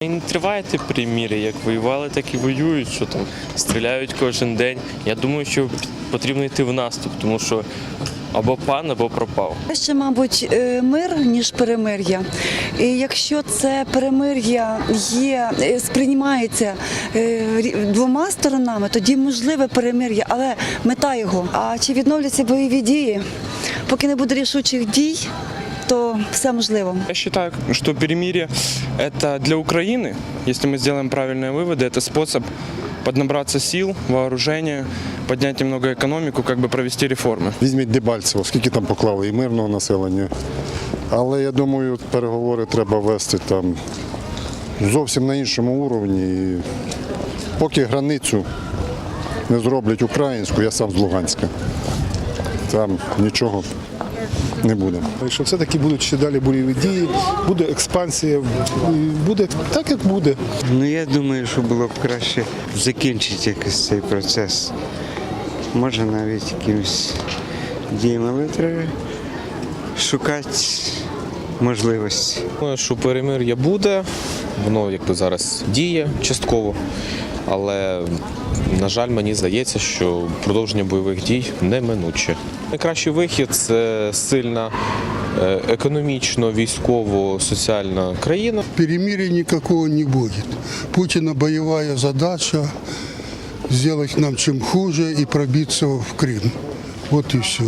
І не триває те приміри, як воювали, так і воюють, що там стріляють кожен день. Я думаю, що потрібно йти в наступ, тому що або пан, або пропав. Ще, мабуть, е, мир ніж перемир'я. І якщо це перемир'я є, е, сприймається е, двома сторонами, тоді можливе перемир'я, але мета його. А чи відновляться бойові дії? Поки не буде рішучих дій, то все можливо. Я считаю, что перемирие – это для Украины, если мы сделаем правильные выводы, это способ поднабраться сил, вооружения, поднять немного экономику, как бы провести реформы. Візьміть Дебальцево, скільки там поклали і мирного населення. Але я думаю, переговори треба вести там зовсім на іншому уровні. І поки границю не зроблять українську, я сам з Луганська. Там нічого не буде. що все-таки будуть ще далі бойові дії, буде експансія, буде так, як буде. Ну я думаю, що було б краще закінчити якось цей процес. Може навіть якимось діями, але треба шукати можливості. Думаю, що перемир'я буде, воно якби зараз діє частково, але на жаль, мені здається, що продовження бойових дій неминуче. Найкращий вихід це сильна е, економічно, військово, соціальна країна. Перемирия никакого не будет. Путина боевая задача сделать нам чем хуже и пробиться в Крым. Вот и все.